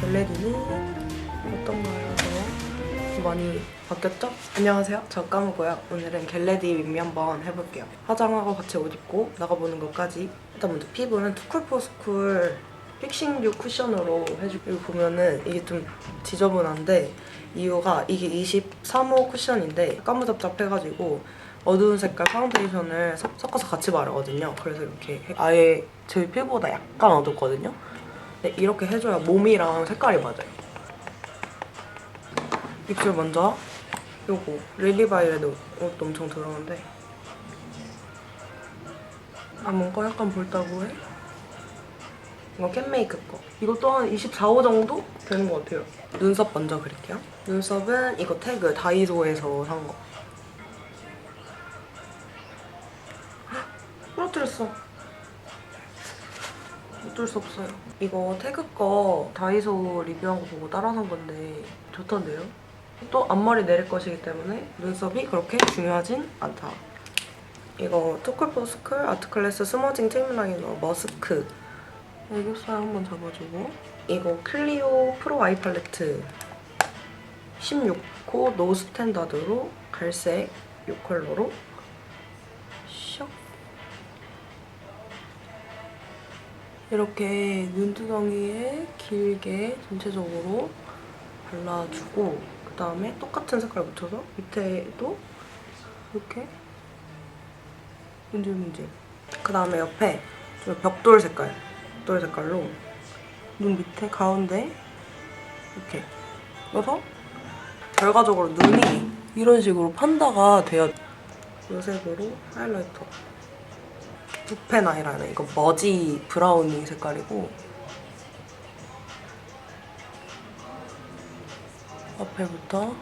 겟레디는 어떤가요? 저 많이 바뀌었죠? 안녕하세요. 저 까무고요. 오늘은 겟레디 윗미 한번 해볼게요. 화장하고 같이 옷 입고 나가보는 것까지. 일단 먼저 피부는 투쿨포스쿨 픽싱류 쿠션으로 해주고 보면은 이게 좀 지저분한데 이유가 이게 23호 쿠션인데 까무잡잡해가지고 어두운 색깔 파운데이션을 섞- 섞어서 같이 바르거든요. 그래서 이렇게 해- 아예 저희 피부보다 약간 어둡거든요. 네, 이렇게 해줘야 몸이랑 색깔이 맞아요. 입술 먼저 요거 릴리바이레드 옷도 엄청 들어오는데. 아 뭔가 약간 볼따고 해? 이거 캔메이크 거. 이것도 한 24호 정도 되는 것 같아요. 눈썹 먼저 그릴게요. 눈썹은 이거 태그 다이소에서 산거. 부러뜨렸어 어쩔 수 없어요. 이거 태그 거 다이소 리뷰한 거 보고 따라 산 건데 좋던데요? 또 앞머리 내릴 것이기 때문에 눈썹이 그렇게 중요하진 않다. 이거 토클포스쿨 아트클래스 스머징 틴라이너 머스크 애교살 한번 잡아주고 이거 클리오 프로 아이 팔레트 16호 노 스탠다드로 갈색 이 컬러로 이렇게 눈두덩이에 길게 전체적으로 발라주고 그 다음에 똑같은 색깔 묻혀서 밑에도 이렇게 문질문질. 그 다음에 옆에 좀 벽돌 색깔 벽돌 색깔로 눈 밑에 가운데 이렇게 넣어서 결과적으로 눈이 이런 식으로 판다가 돼야 이 색으로 하이라이터 아이라이너 이거 머지 브라우니 색깔이고 앞에부터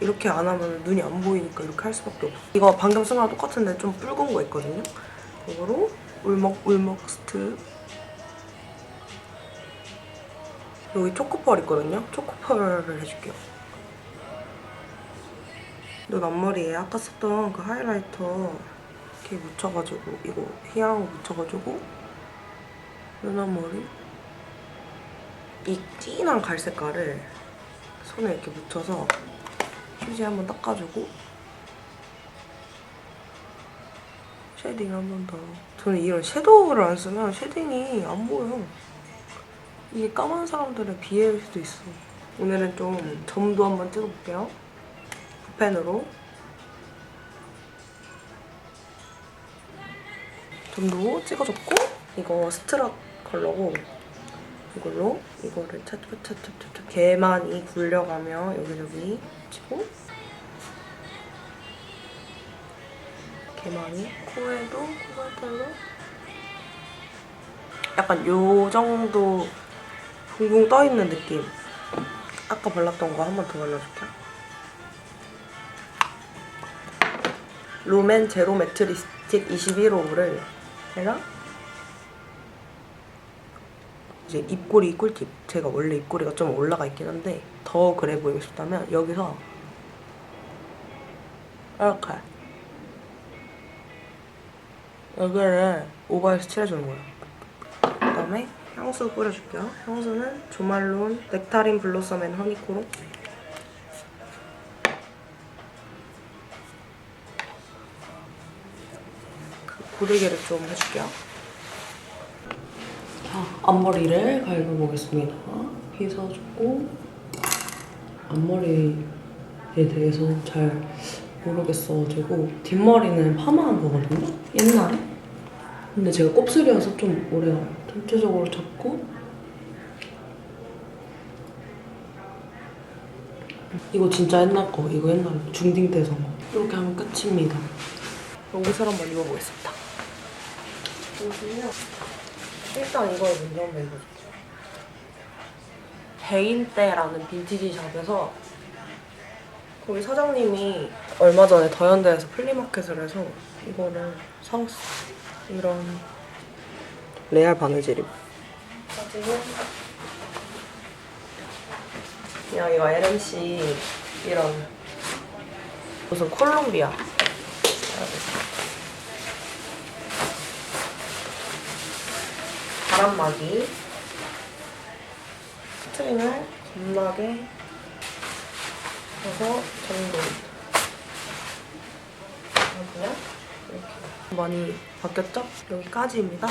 이렇게 안 하면 눈이 안 보이니까 이렇게 할 수밖에 없어. 이거 방금 쓴 거랑 똑같은데 좀 붉은 거 있거든요. 이거로 울먹 울먹 스트. 여기 초코펄 있거든요. 초코펄을 해줄게요 눈 앞머리에 아까 썼던 그 하이라이터 이렇게 묻혀가지고 이거 희양하고 묻혀가지고 눈 앞머리 이 진한 갈색깔을 손에 이렇게 묻혀서 휴지 한번 닦아주고 쉐딩 한 번 더. 저는 이런 섀도우를 안 쓰면 쉐딩이 안 보여. 이게 까만 사람들의 비애일 수도 있어. 오늘은 좀 점도 한번 찍어볼게요. 붓펜으로. 점도 찍어줬고 이거 스트럿 컬러고 이걸로 이거를 차차차차차 개만 이 굴려가며 여기저기 치고 개만이 코에도 코갈달로. 약간 요 정도 붕붕 떠있는 느낌. 아까 발랐던 거 한 번 더 발라줄게요 롬앤 제로 매트 립스틱 21호를 제가 이제 입꼬리 꿀팁 제가 원래 입꼬리가 좀 올라가 있긴 한데 더 그래 보이고 싶다면 여기서 이렇게 여기를 오버해서 칠해주는 거예요. 그 다음에 향수 뿌려줄게요. 향수는 조말론 넥타린 블로썸 앤 허니코로 고데기를 좀 해줄게요 자, 앞머리를 갈궈보겠습니다. 빗어주고 앞머리에 대해서 잘 모르겠어가지고 뒷머리는 파마한 거거든요? 옛날에? 근데 제가 곱슬이어서 좀 오래 가요. 전체적으로 잡고 이거 진짜 옛날 거. 이거 옛날 중딩 때 산 거. 이렇게 하면 끝입니다. 옷을 한번 입어보겠습니다. 옷은요. 일단 이걸 먼저 한번 입어줄게요. 베인떼라는 빈티지 샵에서 거기 사장님이 얼마 전에 더현대에서 플리마켓을 해서 이거를 사왔어. 이런 레알 바느질임. 사진은 이거 LMC 이런 무슨 콜롬비아 바람막이. 스트링을 겁나게 해서 이렇게. 많이 바뀌었죠? 여기까지입니다